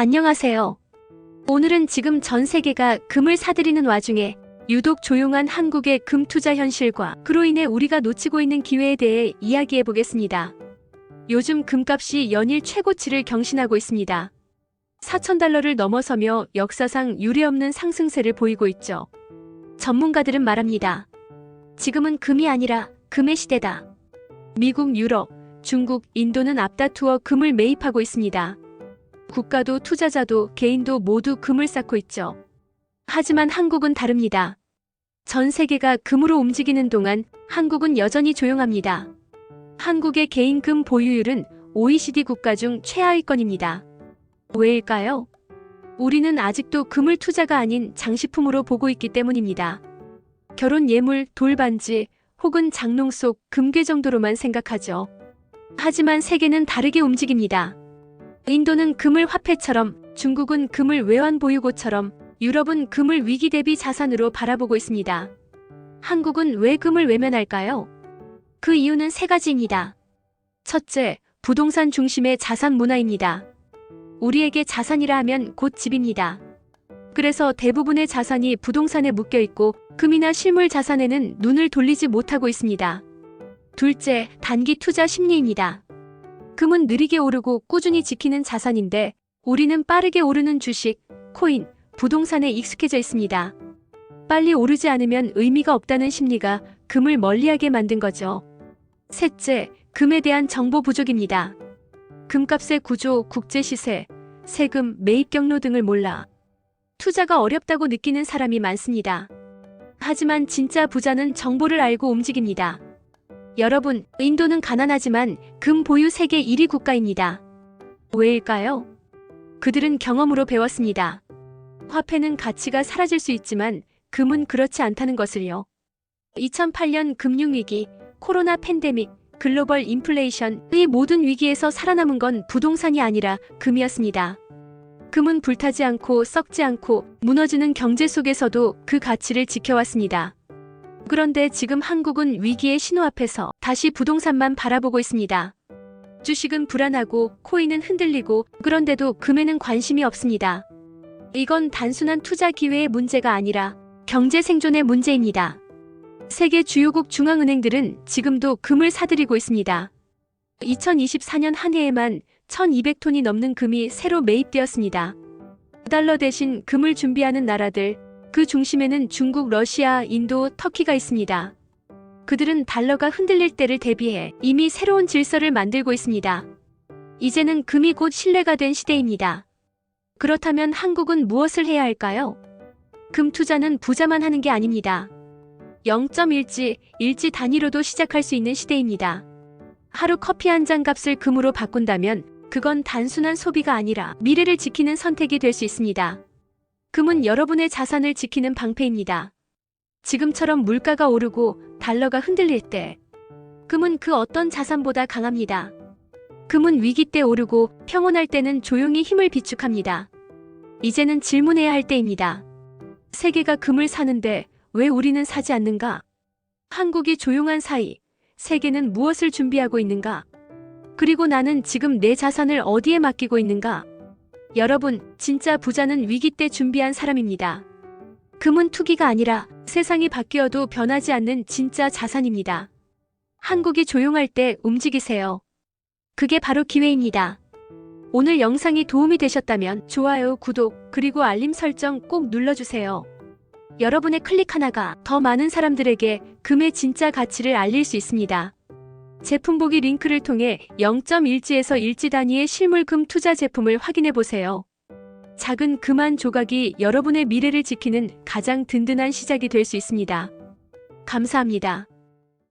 안녕하세요. 오늘은 지금 전 세계가 금을 사들이는 와중에 유독 조용한 한국의 금 투자 현실과 그로 인해 우리가 놓치고 있는 기회에 대해 이야기해 보겠습니다. 요즘 금값이 연일 최고치를 경신하고 있습니다. 4,000달러를 넘어서며 역사상 유례없는 상승세를 보이고 있죠. 전문가들은 말합니다. 지금은 금이 아니라 금의 시대다. 미국, 유럽, 중국, 인도는 앞다투어 금을 매입하고 있습니다. 국가도 투자자도 개인도 모두 금을 쌓고 있죠. 하지만 한국은 다릅니다. 전 세계가 금으로 움직이는 동안 한국은 여전히 조용합니다. 한국의 개인 금 보유율은 OECD 국가 중 최하위권입니다. 왜일까요? 우리는 아직도 금을 투자가 아닌 장식품으로 보고 있기 때문입니다. 결혼 예물, 돌반지 혹은 장롱 속 금괴 정도로만 생각하죠. 하지만 세계는 다르게 움직입니다. 인도는 금을 화폐처럼, 중국은 금을 외환 보유고처럼, 유럽은 금을 위기 대비 자산으로 바라보고 있습니다. 한국은 왜 금을 외면할까요? 그 이유는 세 가지입니다. 첫째, 부동산 중심의 자산 문화입니다. 우리에게 자산이라 하면 곧 집입니다. 그래서 대부분의 자산이 부동산에 묶여 있고 금이나 실물 자산에는 눈을 돌리지 못하고 있습니다. 둘째, 단기 투자 심리입니다. 금은 느리게 오르고 꾸준히 지키는 자산인데 우리는 빠르게 오르는 주식, 코인, 부동산에 익숙해져 있습니다. 빨리 오르지 않으면 의미가 없다는 심리가 금을 멀리하게 만든 거죠. 셋째, 금에 대한 정보 부족입니다. 금값의 구조, 국제 시세, 세금, 매입 경로 등을 몰라 투자가 어렵다고 느끼는 사람이 많습니다. 하지만 진짜 부자는 정보를 알고 움직입니다. 여러분, 인도는 가난하지만 금 보유 세계 1위 국가입니다. 왜일까요? 그들은 경험으로 배웠습니다. 화폐는 가치가 사라질 수 있지만 금은 그렇지 않다는 것을요. 2008년 금융위기, 코로나 팬데믹, 글로벌 인플레이션의 모든 위기에서 살아남은 건 부동산이 아니라 금이었습니다. 금은 불타지 않고 썩지 않고 무너지는 경제 속에서도 그 가치를 지켜왔습니다. 그런데 지금 한국은 위기의 신호 앞에서 다시 부동산만 바라보고 있습니다. 주식은 불안하고 코인은 흔들리고 그런데도 금에는 관심이 없습니다. 이건 단순한 투자 기회의 문제가 아니라 경제 생존의 문제입니다. 세계 주요국 중앙은행들은 지금도 금을 사들이고 있습니다. 2024년 한 해에만 1200톤이 넘는 금이 새로 매입되었습니다. 달러 대신 금을 준비하는 나라들, 그 중심에는 중국, 러시아, 인도, 터키가 있습니다. 그들은 달러가 흔들릴 때를 대비해 이미 새로운 질서를 만들고 있습니다. 이제는 금이 곧 신뢰가 된 시대입니다. 그렇다면 한국은 무엇을 해야 할까요? 금 투자는 부자만 하는 게 아닙니다. 0.1지, 일지 단위로도 시작할 수 있는 시대입니다. 하루 커피 한 잔 값을 금으로 바꾼다면 그건 단순한 소비가 아니라 미래를 지키는 선택이 될 수 있습니다. 금은 여러분의 자산을 지키는 방패입니다. 지금처럼 물가가 오르고 달러가 흔들릴 때 금은 그 어떤 자산보다 강합니다. 금은 위기 때 오르고 평온할 때는 조용히 힘을 비축합니다. 이제는 질문해야 할 때입니다. 세계가 금을 사는데 왜 우리는 사지 않는가? 한국이 조용한 사이 세계는 무엇을 준비하고 있는가? 그리고 나는 지금 내 자산을 어디에 맡기고 있는가? 여러분, 진짜 부자는 위기 때 준비한 사람입니다. 금은 투기가 아니라 세상이 바뀌어도 변하지 않는 진짜 자산입니다. 한국이 조용할 때 움직이세요. 그게 바로 기회입니다. 오늘 영상이 도움이 되셨다면 좋아요, 구독, 그리고 알림 설정 꼭 눌러주세요. 여러분의 클릭 하나가 더 많은 사람들에게 금의 진짜 가치를 알릴 수 있습니다. 제품 보기 링크를 통해 0.1지에서 1지 단위의 실물 금 투자 제품을 확인해 보세요. 작은 금 한 조각이 여러분의 미래를 지키는 가장 든든한 시작이 될 수 있습니다. 감사합니다.